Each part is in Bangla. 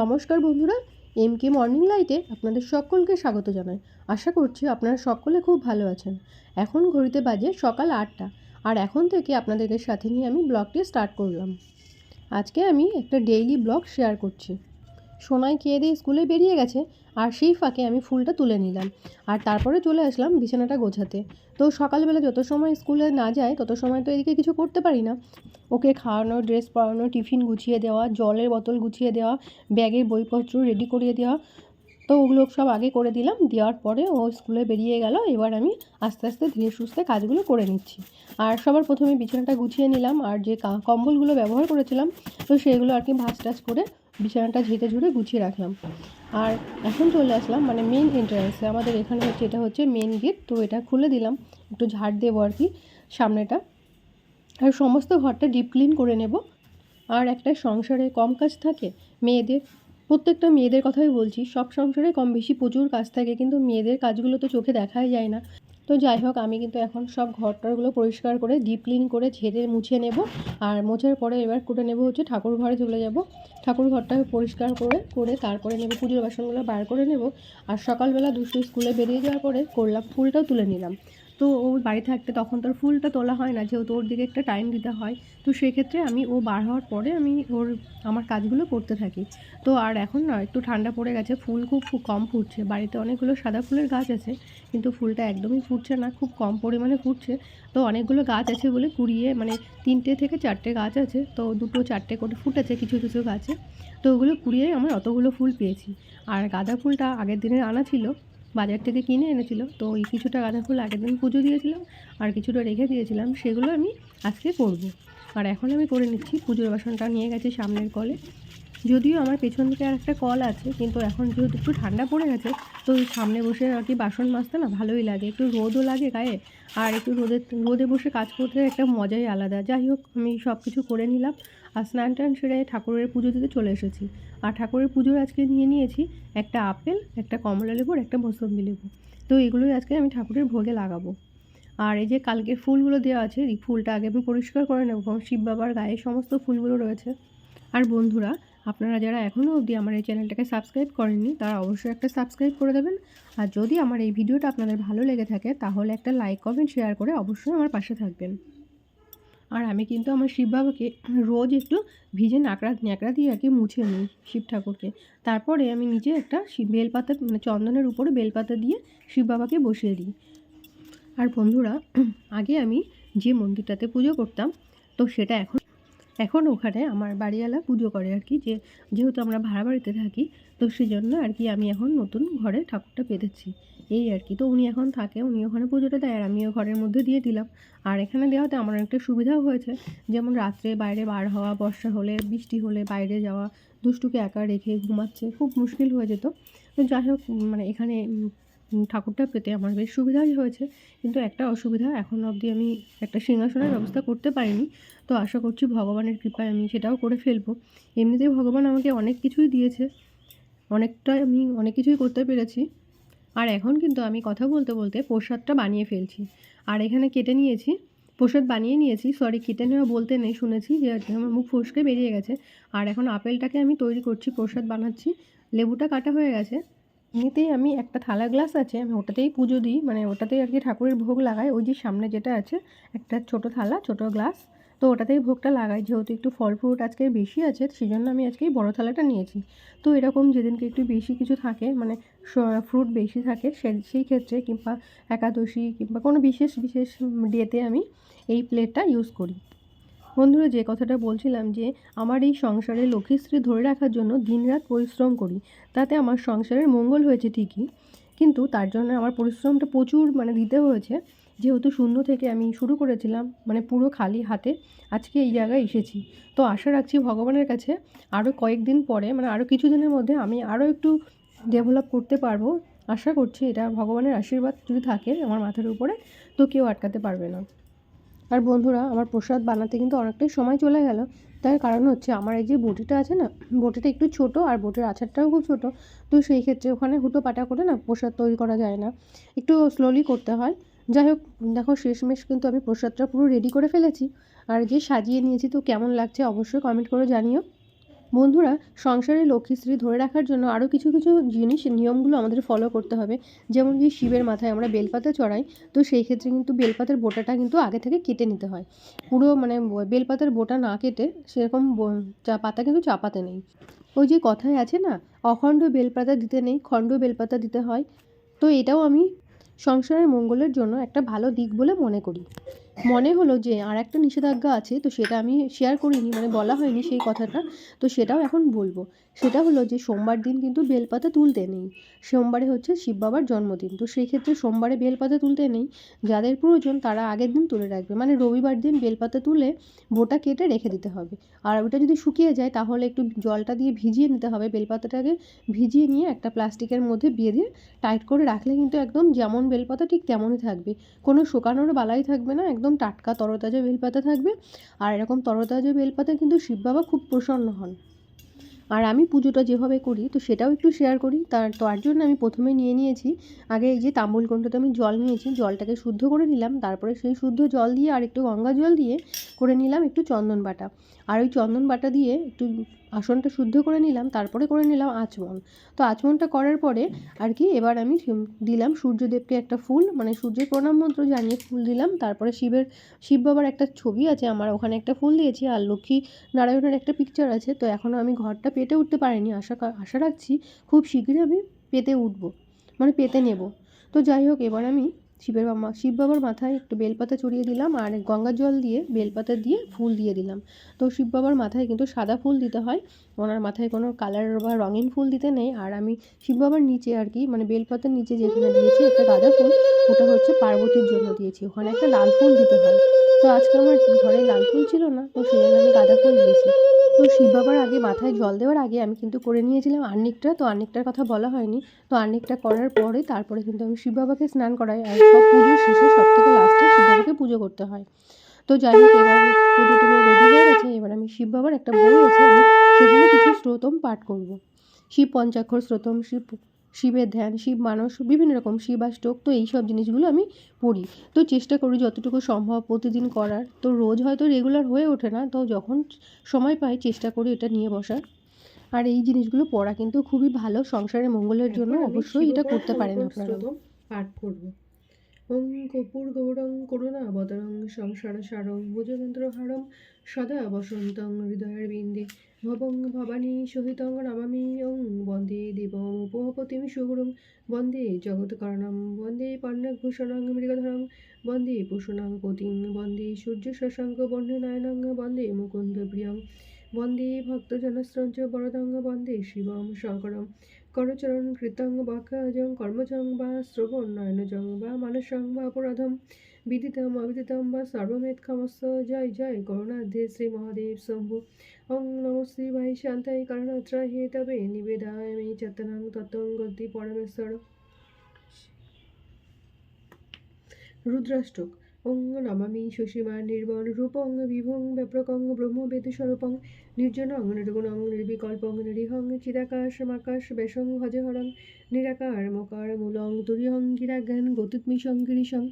নমস্কার বন্ধুরা এম কে মর্নিং লাইটে আপনাদের সকলকে স্বাগত জানাই। আশা করছি আপনারা সকলে খুব ভালো আছেন। এখন ঘড়িতে বাজে সকাল আটটা, আর এখন থেকে আপনাদেরকে সাথে নিয়ে আমি ব্লগটি স্টার্ট করলাম। আজকে আমি একটা ডেইলি ব্লগ শেয়ার করছি। সোনায় খেয়ে দিয়ে স্কুলে বেরিয়ে গেছে আর সেই ফাঁকে আমি ফুলটা তুলে নিলাম। আর তারপরে চলে আসলাম বিছানাটা গোছাতে। তো সকালবেলা যত সময় স্কুলে না যায়, তত সময় তো এদিকে কিছু করতে পারি না। ওকে খাওয়ানো, ড্রেস পরানো, টিফিন গুছিয়ে দেওয়া, জলের বোতল গুছিয়ে দেওয়া, ব্যাগের বইপত্র রেডি করিয়ে দেওয়া, তো ওগুলো সব আগে করে দিলাম। দেওয়ার পরে ও স্কুলে বেরিয়ে গেল। এবার আমি আস্তে আস্তে ধীরে সুস্থে কাজগুলো করে নিচ্ছি। আর সবার প্রথমে বিছানাটা গুছিয়ে নিলাম। আর যে কম্বলগুলো ব্যবহার করেছিলাম, তো সেগুলো আর কি ভাজ টাজ করে বিছানাটা ঝেঁটে ঝুড়ে গুছিয়ে রাখলাম। আর এখন চলে আসলাম মানে মেন এন্ট্রান্সে আমাদের এখানে হচ্ছে, এটা হচ্ছে মেন গেট তো এটা খুলে দিলাম। একটু ঝাড় দেবো আর কি, সামনেটা। আর সমস্ত ঘরটা ডিপ ক্লিন করে নেব। আর একটা সংসারে কম কাজ থাকে, মেয়েদের। প্রত্যেকটা মেয়েদের কথাই বলছি, সব সংসারে কম বেশি প্রচুর কাজ থাকে, কিন্তু মেয়েদের কাজগুলো তো চোখে দেখাই যায় না। তো যাই হোক, আমি কিন্তু এখন সব ঘরটারগুলো পরিষ্কার করে ডিপ ক্লিন করে, ঝেড়ে মুছে নেব। আর মোছার পরে এবার করে নেব হচ্ছে ঠাকুর ঘরে চলে যাব। ঠাকুর ঘরটা পরিষ্কার করে করে তারপরে নেব, পুজোর বাসনগুলো বার করে নেব। আর সকালবেলা দুশো স্কুলে বেরিয়ে যাওয়ার পরে করলাম, ফুলটাও তুলে নিলাম। তো ও বাড়ি থাকতে তখন তোর ফুলটা তোলা হয় না, যেহেতু ওর দিকে একটা টাইম দিতে হয়। তো সেক্ষেত্রে আমি ও বার হওয়ার পরে আমি ওর, আমার কাজগুলো করতে থাকি। তো আর এখন না, একটু ঠান্ডা পড়ে গেছে, ফুল খুব কম ফুটছে। বাড়িতে অনেকগুলো সাদা ফুলের গাছ আছে, কিন্তু ফুলটা একদমই ফুটছে না, খুব কম পরিমাণে ফুটছে। তো অনেকগুলো গাছ আছে বলে কুড়িয়ে মানে তিনটে থেকে চারটে গাছ আছে, তো দুটো চারটে করে ফুটেছে কিছু কিছু গাছে। তো ওগুলো কুড়িয়ে আমার অতগুলো ফুল পেয়েছি। আর গাঁদা ফুলটা আগের দিনের আনা ছিল বাজার থেকে কিনে এনেছিল। তো ওই কিছুটা গাঁদা ফুল আগের দিন পুজো দিয়েছিলাম আর কিছুটা রেখে দিয়েছিলাম, সেগুলো আমি আজকে করব। আর এখন আমি করে নিচ্ছি, পুজোর বাসনটা নিয়ে গেছি সামনের কলে। যদিও আমার পেছন দিকে আর একটা কল আছে, কিন্তু এখন যেহেতু একটু ঠান্ডা পড়ে গেছে, তো সামনে বসে আর কি বাসন মাজতে না ভালোই লাগে। একটু রোদও লাগে গায়ে, আর একটু রোদে রোদে বসে কাজ করতে একটা মজাই আলাদা। যাই হোক, আমি সব কিছু করে নিলাম। আর স্নান টান সেরে ঠাকুরের পুজো দিতে চলে এসেছি। আর ঠাকুরের পুজোর আজকে নিয়ে নিয়েছি একটা আপেল, একটা কমলা লেবু আর একটা মৌসম্বি লেবু। তো এগুলোই আজকে আমি ঠাকুরের ভোগে লাগাবো। আর এই যে কালকের ফুলগুলো দেওয়া আছে, এই ফুলটা আগে আমি পরিষ্কার করে নেব শিব বাবার গায়ে সমস্ত ফুলগুলো রয়েছে। আর বন্ধুরা, আপনারা যারা এখনও অবধি আমার এই চ্যানেলটাকে সাবস্ক্রাইব করেননি, তারা অবশ্যই একটা সাবস্ক্রাইব করে দেবেন। আর যদি আমার এই ভিডিওটা আপনাদের ভালো লেগে থাকে, তাহলে একটা লাইক, কমেন্ট, শেয়ার করে অবশ্যই আমার পাশে থাকবেন। আর আমি কিন্তু আমার শিব বাবাকে রোজ একটু ভিজে নাকড়া ন্যাকড়া দিয়ে আর কি মুছে নিই শিব ঠাকুরকে। তারপরে আমি নিজে একটা বেলপাতা মানে চন্দনের উপরে বেলপাতা দিয়ে শিব বাবাকে বসিয়ে দিই। আর বন্ধুরা, আগে আমি যে মন্দিরটাতে পুজো করতাম, তো সেটা এখন এখন ওখানে আমার বাড়িওয়ালা পুজো করে আর কি, যে, যেহেতু আমরা ভাড়া বাড়িতে থাকি, তো সেই জন্য আর কি আমি এখন নতুন ঘরে ঠাকুরটা পেতেছি। এই আর কি। তো উনি এখন থাকে, উনি ওখানে পুজোটা দেয় আর আমিও ঘরের মধ্যে দিয়ে দিলাম। আর এখানে দেওয়াতে আমার একটা সুবিধাও হয়েছে। যেমন রাত্রে বাইরে বার হওয়া, বর্ষা হলে, বৃষ্টি হলে বাইরে যাওয়া, দুষ্টুকে একা রেখে ঘুমাচ্ছে, খুব মুশকিল হয়ে যেত। তো যাই হোক মানে এখানে ঠাকুরটা পেতে আমার বেশ সুবিধাই হয়েছে। কিন্তু একটা অসুবিধা, এখন অবধি আমি একটা সিংহাসনের ব্যবস্থা করতে পারিনি। তো আশা করছি ভগবানের কৃপায় আমি সেটাও করে ফেলব। এমনিতেই ভগবান আমাকে অনেক কিছুই দিয়েছে। অনেকটা আমি অনেক কিছুই করতে পেরেছি। আর এখন কিন্তু আমি কথা বলতে বলতে প্রসাদটা বানিয়ে ফেলছি। আর এখানে কেটে নিয়েছি, প্রসাদ বানিয়ে নিয়েছি। সরি কেটে নেওয়া বলতে নেই, শুনেছি যে আমার মুখ ফসকে বেরিয়ে গেছে। আর এখন আপেলটাকে আমি তৈরি করছি, প্রসাদ বানাচ্ছি। লেবুটা কাটা হয়ে গেছে। এমনিতেই আমি একটা থালা গ্লাস আছে, আমি ওটাতেই পুজো দিই। মানে ওটাতেই আর কি ঠাকুরের ভোগ লাগাই। ওই যে সামনে যেটা আছে, একটা ছোট থালা, ছোট গ্লাস। তো ওটাতেই ভোগটা লাগাই, যেহেতু একটু ফল ফ্রুট আজকে বেশি আছে সেই জন্য আমি আজকে বড় থালাটা নিয়েছি। তো এরকম যেদিনকে একটু বেশি কিছু থাকে মানে ফ্রুট বেশি থাকে, সে, সেই ক্ষেত্রে কিংবা একাদশী কিংবা কোনো বিশেষ বিশেষ ডেতে আমি এই প্লেটটা ইউজ করি। বন্ধুরা, যে কথাটা বলছিলাম যে আমার এই সংসারে লক্ষ্মীশ্রী ধরে রাখার জন্য দিনরাত পরিশ্রম করি, তাতে আমার সংসারের মঙ্গল হয়েছে ঠিকই, কিন্তু তার জন্য আমার পরিশ্রমটা প্রচুর মানে দিতে হয়েছে। যেহেতু শূন্য থেকে আমি শুরু করেছিলাম মানে পুরো খালি হাতে, আজকে এই জায়গায় এসেছি। তো আশা রাখছি ভগবানের কাছে আরও কয়েকদিন পরে মানে আরও কিছুদিনের মধ্যে আমি আরও একটু ডেভেলপ করতে পারব। আশা করছি এটা ভগবানের আশীর্বাদ যদি থাকে আমার মাথার উপরে, তো কেউ আটকাতে পারবে না। আর বন্ধুরা, আমার প্রসাদ বানাতে কিন্তু অনেকটাই সময় চলে গেল। তার কারণ হচ্ছে আমার এই যে বটিটা আছে না, বটিটা একটু ছোট আর বটির আচারটাও খুব ছোট। তো সেই ক্ষেত্রে ওখানে হুটো পাটা করে না প্রসাদ তৈরি করা যায় না। একটু স্লোলি করতে হয়। যাই হোক দেখো শেষমেশ কিন্তু আমি প্রসাদটা পুরো রেডি করে ফেলেছি। আর যে সাজিয়ে নিয়েছি তো কেমন লাগছে অবশ্যই কমেন্ট করে জানিও। বন্ধুরা, সংসারে লক্ষ্মীশ্রী ধরে রাখার জন্য আরও কিছু কিছু জিনিস, নিয়মগুলো আমাদের ফলো করতে হবে। যেমন কি শিবের মাথায় আমরা বেলপাতা চড়াই, তো সেই ক্ষেত্রে কিন্তু বেলপাতার বোটাটা কিন্তু আগে থেকে কেটে নিতে হয়। পুরো মানে বেলপাতার বোটা না কেটে সেরকম চা, পাতা কিন্তু চাপাতে নেই। ওই যে কথায় আছে না, অখণ্ড বেলপাতা দিতে নেই, খণ্ড বেলপাতা দিতে হয়। তো এটাও আমি সংসারের মঙ্গলের জন্য একটা ভালো দিক বলে মনে করি। মনে হলো যে আর একটা নিষেধাজ্ঞা আছে, তো সেটা আমি শেয়ার করিনি মানে বলা হয়নি সেই কথাটা, তো সেটাও এখন বলব। সেটা হলো যে সোমবার দিন কিন্তু বেলপাতা তুলতে নেই। সোমবারে হচ্ছে শিব বাবার জন্মদিন, তো সেই ক্ষেত্রে সোমবারে বেলপাতা তুলতে নেই। যাদের প্রয়োজন তারা আগের দিন তুলে রাখবে। মানে রবিবার দিন বেলপাতা তুলে বোটা কেটে রেখে দিতে হবে। আর ওটা যদি শুকিয়ে যায় তাহলে একটু জলটা দিয়ে ভিজিয়ে নিতে হবে। বেলপাতাটাকে ভিজিয়ে নিয়ে একটা প্লাস্টিকের মধ্যে বেঁধে টাইট করে রাখলে কিন্তু একদম যেমন বেলপাতা ঠিক তেমনই থাকবে। কোনো শুকানোর বালাই থাকবে না একদম টাটকা তরতাজা বেলপাতা থাকবে। আর এরকম তরতাজা বেলপাতা কিন্তু শিব বাবা খুব প্রসন্ন হন। আর আমি পুজোটা যেভাবে করি, তো সেটাও একটু শেয়ার করি। তার তার জন্য আমি প্রথমে নিয়ে নিয়েছি। আগে এই যে তাম্বুল কুণ্ডতে আমি জল নিয়েছি, জলটাকে শুদ্ধ করে নিলাম। তারপরে সেই শুদ্ধ জল দিয়ে আর একটু গঙ্গা জল দিয়ে করে নিলাম একটু চন্দন বাটা। আর ওই চন্দন বাটা দিয়ে একটু আসনটা শুদ্ধ করে নিলাম, তারপরে করে নিলাম আচমন। তো আচমনটা করার পরে আর কি, এবার আমি দিলাম সূর্যদেবকে একটা ফুল মানে সূর্যের প্রণাম মন্ত্র জানিয়ে ফুল দিলাম। তারপরে শিবের, শিব বাবার একটা ছবি আছে, আমার ওখানে একটা ফুল দিয়েছি আর লক্ষ্মী নারায়ণের একটা পিকচার আছে। তো এখনও আমি ঘরটা পেতে উঠতে পারিনি, আশা আশা রাখছি খুব শীঘ্রই আমি পেতে উঠবো মানে পেতে নেব। তো যাই হোক, এবার আমি শিবের বাবা শিব বাবার মাথায় একটু বেলপাতা চড়িয়ে দিলাম আর গঙ্গা জল দিয়ে, বেলপাতা দিয়ে ফুল দিয়ে দিলাম। তো শিব বাবার মাথায় কিন্তু সাদা ফুল দিতে হয়। ওনার মাথায় কোনো কালার বা রঙিন ফুল দিতে নেই। আর আমি শিব বাবার নিচে আর কি মানে বেলপাতার নিচে যেখানে দিয়েছি, একটা গাঁদা ফুল, ওটা হচ্ছে পার্বতীর জন্য দিয়েছি। ওখানে একটা লাল ফুল দিতে হয়। তো আজকে আমার ঘরে লাল ফুল ছিল না, তো সেই জন্য আমি গাঁদা ফুল দিয়েছি। তো শিব বাবার আগে মাথায় জল দেওয়ার আগে আমি কিন্তু করে নিয়েছিলাম আর্নিকটা। তো আর্নিকটার কথা বলা হয়নি। তো আর্নিকটা করার পরে তারপরে কিন্তু আমি শিব বাবাকে স্নান করাই। আর সব পুজোর শেষে সব থেকে লাস্টে শিব বাবাকে পুজো করতে হয়। তো যাই হোক, এবার পুজো টুজো রেডি হয়ে গেছে। এবার আমি শিব বাবার একটা বই আছে, আমি সেখানে কিছু স্রোতম পাঠ করব। শিব পঞ্চাক্ষর স্রোতম, শিব শিবের ধ্যান শিব মানস বিভিন্ন রকম শিব আর শিবাষ্টক তো এই সব জিনিসগুলো আমি পড়ি। তো চেষ্টা করি যতটুকু সম্ভব প্রতিদিন করার। তো রোজ হয়তো রেগুলার হয়ে ওঠে না তো যখন সময় পাই চেষ্টা করি এটা নিয়ে বসার। আর এই জিনিসগুলো পড়া কিন্তু খুবই ভালো সংসারের মঙ্গলের জন্য অবশ্যই এটা করতে পারেন আপনারা। পাঠ করব। ওং কপুর গৌরং করুণা বদরং সংসার সারং ভুজযন্ত্র হারং সদা বসন্তং হৃদয়ের বিন্দে ভবং ভবানী সহিতং নমামি ওং বন্দে দেবং উপপতিম সুগুরুং বন্দে জগৎকারণম বন্দে পর্ণভূষণং মৃগধরং বন্দে ভূষণং পতিং বন্দে সূর্য শশাঙ্ক বর্ণনায়নং বন্দে মুকুন্দ প্রিয়ং বন্দে ভক্তজনস্রঞ্চ বরদং বন্দে শিবম শঙ্করম। করচরণ কৃতং বাক্যজং কর্মজং বা শ্রবণ নয়নজং বা মানসং বা অপরাধম। বিদিতম অবিদিতম বা সর্বমেত ক্ষমস্ব জয় জয় করুণাধে শ্রী মহাদেব শম্ভু। ওং নম শ্রী ভাই শান্তাই কারণত্রয় হে তবে নিবেদায় মে চতনং তত্ত্বং পরমেশ্বর। রুদ্রাষ্টক ওং নমামি সুষীমা নির্বল রূপং বিভং ব্যাপ্রকং ব্রহ্মবেদ স্বরূপং নির্জনং নির্গুণং নির্বিকল্পং নিরীহং চিদাকাশমাকাশ বেশং ভজহরং নিরাকার মকার মূলং তুরিয়ং গিরাজ্ঞান গতুৎমিশং গিরিশং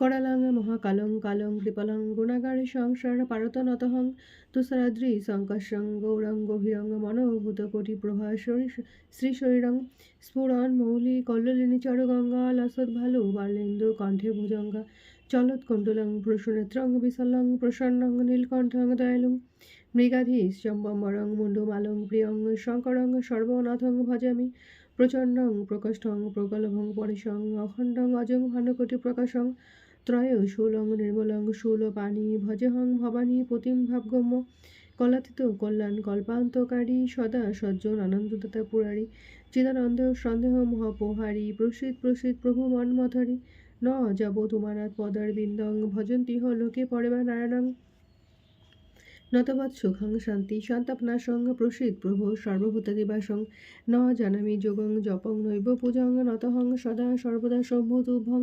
করালাং মহাকালং কালং কৃপলং গুণাগার সংসার পারতনতহং তুষারাদ্রি সংকর্ষং গৌরং গভীরং মনোভূত কোটি প্রভা শ্রী শরীরং স্ফুরণ মৌলি কল্লিনী চরগঙ্গা লসৎ ভালু বালেন্দু কণ্ঠে ভুজঙ্গা চলৎকুণ্ডলং প্রসুনেত্রং বিশালং প্রসন্নং নীলকণ্ঠং দয়ালুং মৃগাধীশ চম্বম্বরং মুণ্ডমালং প্রিয়ং শঙ্করং সর্বনাথং ভজামি প্রচণ্ডং প্রকোষ্ঠং প্রগলভং পরিশং অখণ্ডং অজং ভানুকোটি প্রকাশং ত্রয় শূলং নির্মলং শূলপাণি ভজহং ভবানী পতিম ভাবগম্য কলাতীত কল্যাণ কল্পান্তকারী সদা সজ্জন আনন্দদাতা পুরারী চিদানন্দ সন্দেহ মহাপোহারি প্রসিদ প্রসিদ প্রভু মন্মথরি ন যাব পদার বিন্দং। হ লোকে পরেবা নারায়ণং। নতবৎ সুখং শান্তি সন্তাপনাশং প্রসিদ প্রভু, সর্বভূতদিবাসং ন জানামি যোগং জপং নৈব পূজং নতহং সদা সর্বদা সম্ভুতুভং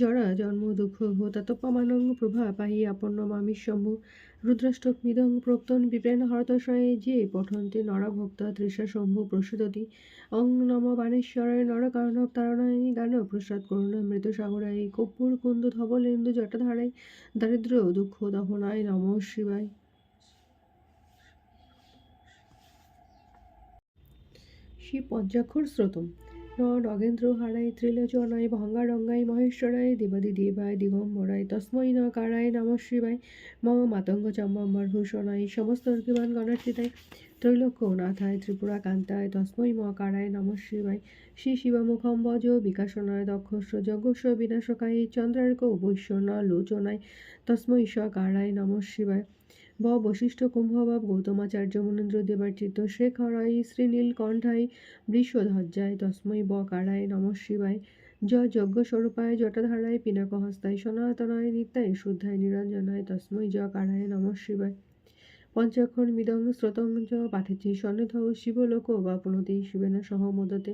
জরা জন্ম দুঃখ হোতাতপমানং প্রভা পাহি আপন্ন মামি শম্ভু। রুদ্রাষ্টকমিদং প্রক্তন বিপ্রেণ হরতশয়ে যে পঠন্তে নরভক্তা তৃষা শম্ভু প্রসুদতি অং নম বাণেশ্বরায় নরকার্ণব তারণায় গান প্রসাদ করুণা মৃত সাগরায় কর্পূর কুন্দ ধবলেন্দু জটাধারায় দারিদ্র দুঃখ দহনায় নম শিবায়। শিব পঞ্চাক্ষর শ্রোতম ন নগেন্দ্র হারায় ত্রিলোচনায় ভঙ্গারঙ্গায় মহেশ্বরায় দেবাদি দেবায় দিগম্বরায় তস্মৈ ন কারায় নম শিবায় মম মাতঙ্গ চম্বম্বর ভূষণায় সমস্ত অর্কিবান গণার্চিতায় ত্রৈলোক্য নাথায় ত্রিপুরা কান্তায় তস্মৈ ম কারায় নম শিবায় শ্রী শিবমুখম বজ বিকাশনায় দক্ষস্য যজ্ঞস্য বিনাশকায় চন্দ্রার্ক বৈশ্বর্ণ লোচনায় তস্মৈ স কারায় নম শিবায় ব বশিষ্ঠ কুম্ভবাব গৌতমাচার্য মুনীন্দ্র দেবার্চিত শেখরায় শ্রীনীলকণ্ঠায় বৃষধ্বজায় তস্মৈ ব কারায় নম শিবায়। জয় যজ্ঞ স্বরূপায় জটাধারায় পিনাকহস্তায় সনাতনায় নিত্যায় শুদ্ধায় নিরঞ্জনায় তস্মৈ জ কারায় নম শিবায়। পঞ্চাক্ষর মিদং শ্রোতং চ পাঠেছি সন্নিধৌ শিবলোক বা পুনতি শিবেন সহ মোদতে।